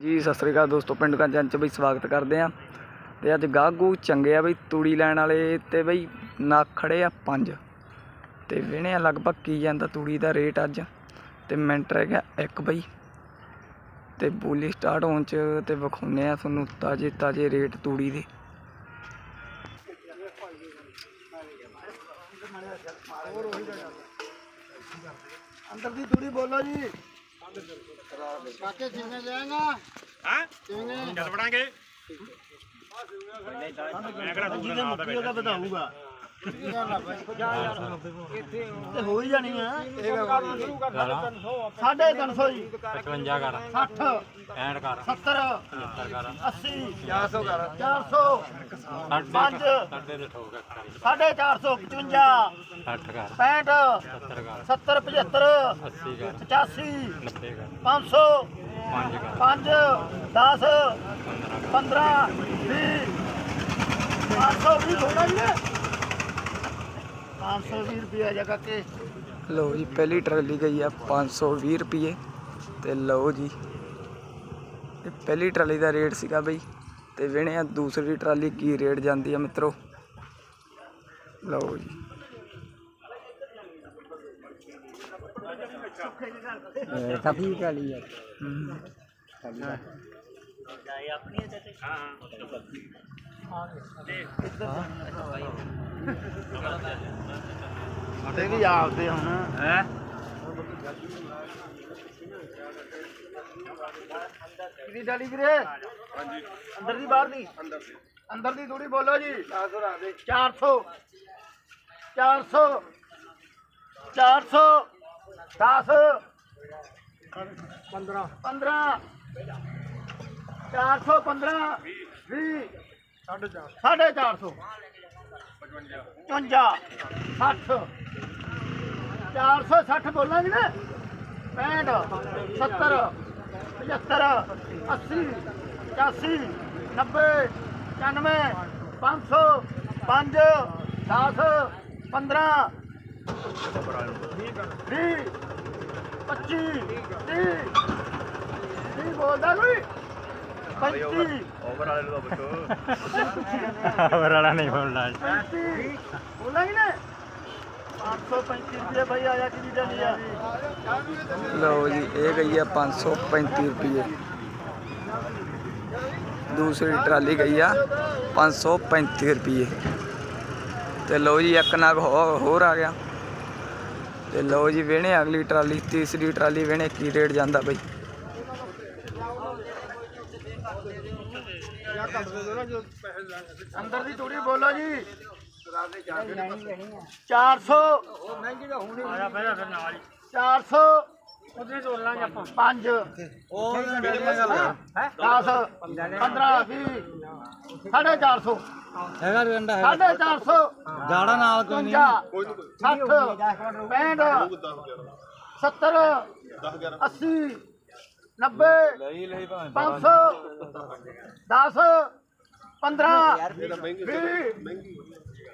ਜੀ, ਸਤਿ ਸ੍ਰੀ ਅਕਾਲ ਦੋਸਤੋ, ਪਿੰਡ ਕੰਚਨ ਚ ਬਈ ਸਵਾਗਤ ਕਰਦੇ ਆ ਤੇ ਅੱਜ ਗਾਗੂ ਚੰਗੇ ਆ ਬਈ, ਤੂੜੀ ਲੈਣ ਵਾਲੇ ਤੇ ਬਈ ਨਾ ਖੜੇ ਆ ਪੰਜ। ਤੇ ਵਿਹਣੇ ਆ ਲਗਭਗ ਕੀ ਜਾਂਦਾ ਤੂੜੀ ਦਾ ਰੇਟ ਅੱਜ। ਤੇ ਮਿੰਟ ਰਹਿ ਗਿਆ ਇੱਕ ਬਈ। ਤੇ ਬੋਲੀ ਸਟਾਰਟ ਹੋਣ ਚ ਤੇ ਵਿਖਾਉਨੇ ਆ ਤੁਹਾਨੂੰ ਤਾਜੇ ਤਾਜੇ ਰੇਟ ਤੂੜੀ ਦੇ। ਅੰਦਰ ਦੀ ਤੂੜੀ ਬੋਲੋ ਜੀ। ਕਾਕੇ ਕਿੰਨੇ ਲੈਣਾ ਹਾਂ? ਕਿੰਨੇ ਚੱਲ ਵੜਾਂਗੇ। ਮੈਂ ਕਿਹੜਾ ਦੂਜਾ ਵਧਾਊਗਾ। ਤੇ ਹੋ ਹੀ ਜਾਣੀ ਆ। ਸਾਢੇ ਤਿੰਨ ਸੌ ਜੀ। 55 ਕਰ। 60 65 ਕਰ। 70 70 ਕਰ। 80 400 ਕਰ। 400 ਸਾਡੇ ਪੰਜ। ਸਾਡੇ ਦੇ ਠੋਕ ਕਰੀ ਸਾਢੇ 400 55 60 ਕਰ। 65 70 ਕਰ। 70 75 80 ਕਰ। 85 90 ਕਰ। 500 5 ਕਰ। 5 10 15 20 520 ਹੋਣਾ ਜੀ 520 ਰੁਪਏ ਜਗ੍ਹਾ ਕੇ ਲਓ ਜੀ ਪਹਿਲੀ ਟਰਾਲੀ ਗਈ ਆ 520 ਰੁਪਏ। ਤੇ ਲਓ ਜੀ ਇਹ ਪਹਿਲੀ ਟਰਾਲੀ ਦਾ ਰੇਟ ਸੀਗਾ ਬਈ। ਤੇ ਵਿਹਣੇ ਆ ਦੂਸਰੀ ਟਰਾਲੀ ਕੀ ਰੇਟ ਜਾਂਦੀ ਆ ਮਿੱਤਰੋ। ਲਓ ਜੀ। ਕਾਫੀ ਕਾਲੀ ਹੈ। ਹਮ, ਤੇ ਵੀ ਆਪਦੇ ਹੁਣ। ਹੈ? ਕਿਹਦੀ ਡਾਲੀ ਵੀਰੇ? ਹਾਂਜੀ ਅੰਦਰ ਦੀ ਬਾਹਰ ਦੀ? ਅੰਦਰ ਦੀ ਅੰਦਰ ਦੀ ਥੋੜੀ ਬੋਲੋ ਜੀ। 400 ਰੱਖ ਦੇ 400 400 400 10 15 15 415 20 ਸਾਢੇ 400 55 60 460 ਬੋਲਾਂਗੇ ਨਾ। 65 70 75 80 85 90 95 500 5 10 15 20 25 30 30 ਬੋਲਦਾ ਕੋਈ? 35 ਓਵਰ ਵਾਲੇ ਨੂੰ ਨਹੀਂ ਬੋਲਣਾ 35 ਬੋਲਾਂਗੇ ਨਾ 535 ਰੁਪਏ ਭਾਈ ਆਇਆ ਕਿਹਦੀ ਡਾਲੀ ਆ ਲਓ ਜੀ ਇਹ ਗਈ ਆ 535 ਰੁਪਏ। ਦੂਸਰੀ ਟਰਾਲੀ ਗਈ ਆ 535 ਰੁਪਏ। ਤੇ ਲਓ ਜੀ ਇੱਕ ਨਗ ਹੋ- ਹੋਰ ਆ ਗਿਆ। ਤੇ ਲਓ ਜੀ ਵਿਹਣੇ ਅਗਲੀ ਟਰਾਲੀ ਤੀਸਰੀ ਟਰਾਲੀ ਵਿਹਣੇ ਕੀ ਰੇਟ ਜਾਂਦਾ ਬਈ। ਅੰਦਰ ਦੀ ਤੂੜੀ ਬੋਲੋ ਜੀ। 400 ਆਇਆ ਪਹਿਲਾਂ ਫਿਰ ਨਾਲ ਹੀ। 400 ਉਹਦੇ ਤੋਲਾਂਗੇ ਆਪਾਂ। 5 ਉਹ 10 15 20 450 ਹੈਗਾ ਰੰਡਾ ਸਾਢੇ 400 ਜਾੜਾ ਨਾਲ 55 60 65 70 80 90 ਲਈ ਲਈ ਭਾਵੇਂ 500 10 15 20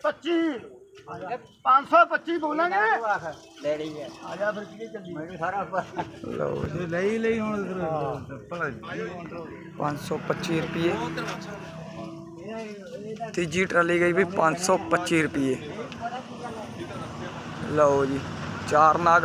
25 525 ਬੋਲਾਂਗੇ ਲੈਣੀ ਹੈ ਆ ਜਾ ਫਿਰ ਕਿਹਦੇ ਚੱਲੀ ਮੈਨੂੰ ਸਾਰਾ ਲਓ ਜੀ ਲਈ ਲਈ ਹੁਣ 525 ਰੁਪਏ ਤੀਜੀ ਟਰਾਲੀ ਗਈ ਵੀ 525 ਰੁਪਏ ਲਓ ਜੀ ਚਾਰ ਨਾਗ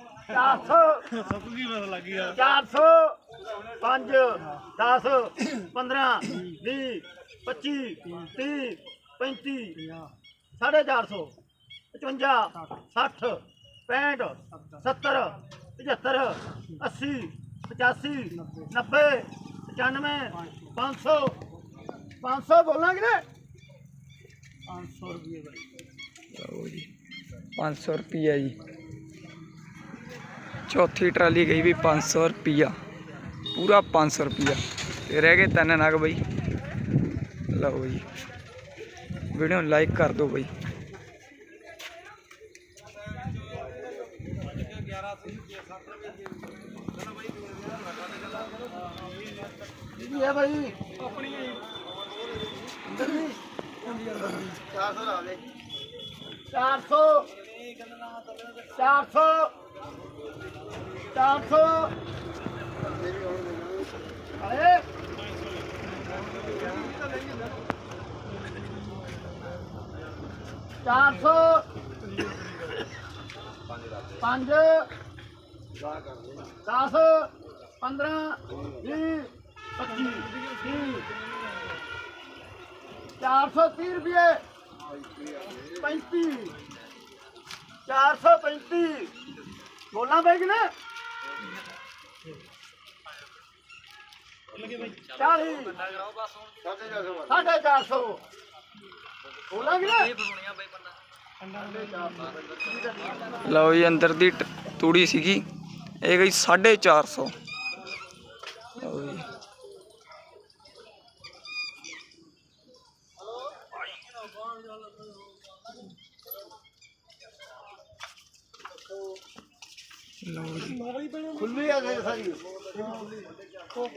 10 ਸਤਿ ਪਤਾ ਲੱਗ ਗਿਆ 400 5 10 15 20 25 30 35 450 55 60 65 70 75 80 85 90 95 500 500 ਬੋਲਾਂਗੇ ਨਾ 500 ਰੁਪਏ ਬਾਈ। 500 ਰੁਪਏ ਜੀ। ਚੌਥੀ ਟਰਾਲੀ ਗਈ ਵੀ 500 ਰੁਪਿਆ ਪੂਰਾ 500 ਰੁਪਿਆ ਤੇ ਰਹਿ ਗਏ ਤਿੰਨ ਨਗ ਬਈ ਲਓ ਜੀ ਵੀਡੀਓ ਨੂੰ ਲਾਈਕ ਕਰ ਦਿਓ ਬਈ ਇਹ ਹੈ ਭਾਈ ਆਪਣੀ 400 ਲਾ ਦੇ 400 ਅਰੇ ਚਾਰ ਸੌ। ਪੰਜ। ਦਸ ਪੰਦਰਾਂ। ਵੀਹ। ਪੱਚੀ। ਤੀਹ ਚਾਰ ਸੌ ਤੀਹ ਰੁਪਏ। ਪੈਂਤੀ। ਚਾਰ ਸੌ ਪੈਂਤੀ। ਬੋਲਾਂ ਬੈਗ ਨਾ। ਚਾਲੀ ਸਾਢੇ ਚਾਰ ਸੌ ਬੋਲਾਂਗੇ ਨਾ ਲਓ ਜੀ ਅੰਦਰ ਦੀ ਟ- ਤੂੜੀ ਸੀਗੀ। ਇਹ ਗਈ 450 ਲਓ ਜੀ ਲਓ ਜੀ ਖੁੱਲੀ ਆ ਗਈ ਸਾਰੀ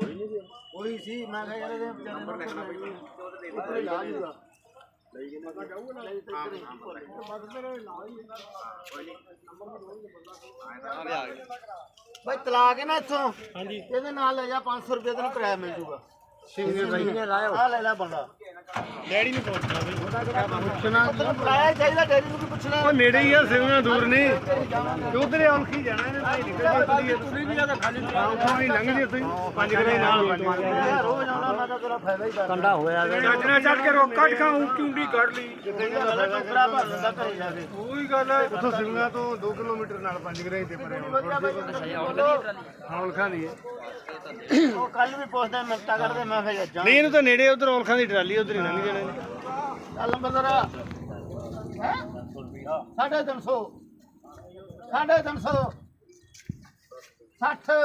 ਕੋਈ ਸੀ। ਮੈਂ ਕਿਹਾ ਯਾਰ ਇਹਦੇ ਵਿਚਾਰੇ ਨੂੰ ਲਾ ਜੂਗਾ ਲਈ ਮੈਂ ਕਿਹਾ ਜਾਊਗਾ। ਨਾ। ਇੱਥੇ ਬਸ ਮੇਰੇ ਲਾ ਹੀ ਭਾਈ ਤਲਾ ਕੇ ਨਾ ਇੱਥੋਂ? ਹਾਂਜੀ। ਇਹਦੇ ਨਾਲ ਲੈ ਜਾ 500 ਰੁਪਏ ਤੈਨੂੰ ਕਿਰਾਇਆ ਮਿਲ ਜੂਗਾ ਸਿੰਗੇ ਭਾਈ ਨੇ ਲਾਇਆ ਆ ਲੈ ਲੈ ਬੰਦਾ। ਡੈਡੀ ਨੂੰ ਪੁੱਛਣਾ ਬਈ ਪੁੱਛਣਾ ਤੈਨੂੰ ਬੁਲਾਇਆ ਚਾਹੀਦਾ ਡੈਡੀ ਨੂੰ ਉਹ ਨੇੜੇ ਹੀ ਆ ਸਿੰਘਾਂ ਦੂਰ ਨਹੀਂ। ਤੇ ਉਧਰੇ ਔਲਖੀ ਜਾਣਾ ਇਹਨੇ? ਭਾਈ ਨਿਕਲ ਜਾਂਦੀ ਹੈ ਤੁਸੀਂ ਵੀ ਜ਼ਿਆਦਾ ਖਾਲੀ ਉੱਥੋਂ ਵੀ ਲੰਘ ਜੇ ਤੁਸੀਂ। ਪੰਜ ਕਰੇ ਨਾਲ ਰੋਜ਼ ਆਉਣਾ ਮੈਂ ਤਾਂ ਤੇਰਾ ਫਾਇਦਾ ਹੀ ਕਰਦਾ। ਕੰਡਾ ਹੋਇਆ ਨਾਲ ਚੱਲ ਕੇ ਰੋਕਾ ਟਖਾਉਂ ਚੁੰਡੀ ਕੱਢ ਲਈ। ਟੋਕਰਾ ਭਰ ਦਿੰਦਾ ਘਰੇ ਜਾ ਕੇ। ਉਹੀ ਗੱਲ ਹੈ ਉੱਥੋਂ ਸਿੰਘਾਂ ਤੋਂ 2 ਕਿਲੋਮੀਟਰ ਨਾਲ ਪੰਜ ਕਰੇ ਤੇ ਪਰੇ ਔਲਖਾਂ ਦੀ ਹੈ। ਉਹ ਕੱਲ ਵੀ ਪੁੱਛਦਾ ਮਿੰਟਾਂ ਕਰਦੇ ਮੈਂ ਕਿਹਾ ਜਾ ਨਹੀਂ ਇਹਨੂੰ ਤਾਂ ਨੇੜੇ ਉਧਰ ਔਲਖਾਂ ਦੀ ਟਰਾਲੀ ਉਧਰ ਹੀ ਲੰਘ ਜਾਣੇ ਨੇ ਚੱਲ ਬੰਦਰ ਹੈ? ਸਾਢੇ ਤਿੰਨ ਸੌ। ਸਾਢੇ ਤਿੰਨ ਸੌ। 60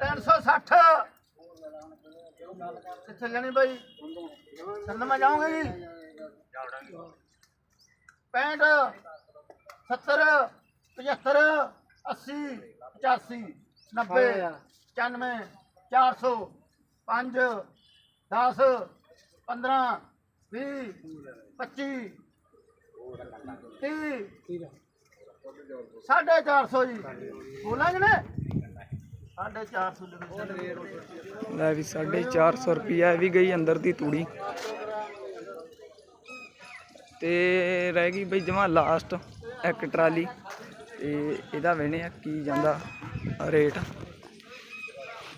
360 ਕਿੱਥੇ ਲੈਣੀ ਬਾਈ? ਸੰਨ ਮੈਂ ਜਾਊਂਗਾ ਜੀ। 65 70 75 80 85 90 95 400 5 10 15 20 25 30 ਸਾਢੇ 400 ਜੀ। ਬੋਲਾਂਗੇ ਨਾ? ਸਾਢੇ 400 ਲਿਖੋ ਲੈ ਵੀ 450 ਰੁਪਿਆ ਇਹ ਵੀ ਗਈ ਅੰਦਰ ਦੀ ਤੂੜੀ। ਤੇ ਰਹਿ ਗਈ ਬਈ ਜਮਾ ਲਾਸਟ ਇੱਕ ਟਰਾਲੀ। ਤੇ ਇਹਦਾ ਵੇਣੇ ਆ ਕੀ ਜਾਂਦਾ ਰੇਟ।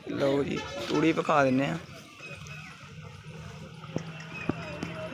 ਲਓ ਜੀ ਤੂੜੀ ਵਿਖਾ ਦਿੰਨੇ ਆ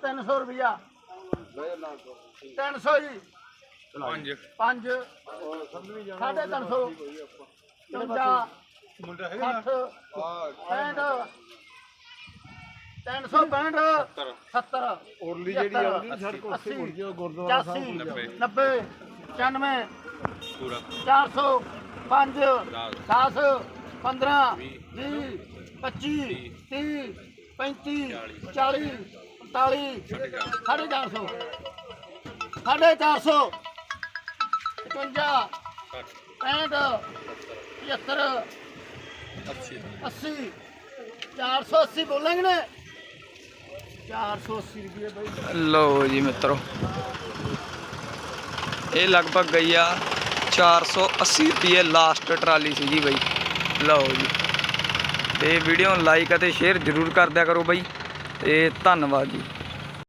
300 ਰੁਪਿਆ 300 ਜੀ। ਪੰਜ। ਪੰਜ। ਸਾਢੇ 300 ਚੌਂਦਾ ਮੁੰਡਾ 60 65 365 70 ਉਰਲੀ ਜਿਹੜੀ ਆਉਂਦੀ ਸੜਕ ਉੱਥੇ ਮੁੜ ਜਿਓ ਗੁਰਦੁਆਰਾ ਸਾਹਿਬ 90 95 ਪੂਰਾ। 400 5 10 15 20 25 30 35 40 41 450 ਸਾਢੇ ਚਾਰ ਸੌ। 55 65 75 80 480 ਬੋਲਾਂਗੇ ਨੇ 480 ਰੁਪਏ ਬਈ। ਲਓ ਜੀ ਮਿੱਤਰੋ। ਇਹ ਲਗਭਗ ਗਈ ਆ 480 ਰੁਪਏ ਲਾਸਟ ਟਰਾਲੀ ਸੀ ਜੀ ਬਈ। ਲਓ ਜੀ। ਤੇ ਵੀਡੀਓ ਨੂੰ ਲਾਈਕ ਅਤੇ ਸ਼ੇਅਰ ਜ਼ਰੂਰ ਕਰ ਦਿਆ ਕਰੋ ਬਾਈ। ਤੇ ਧੰਨਵਾਦ ਜੀ।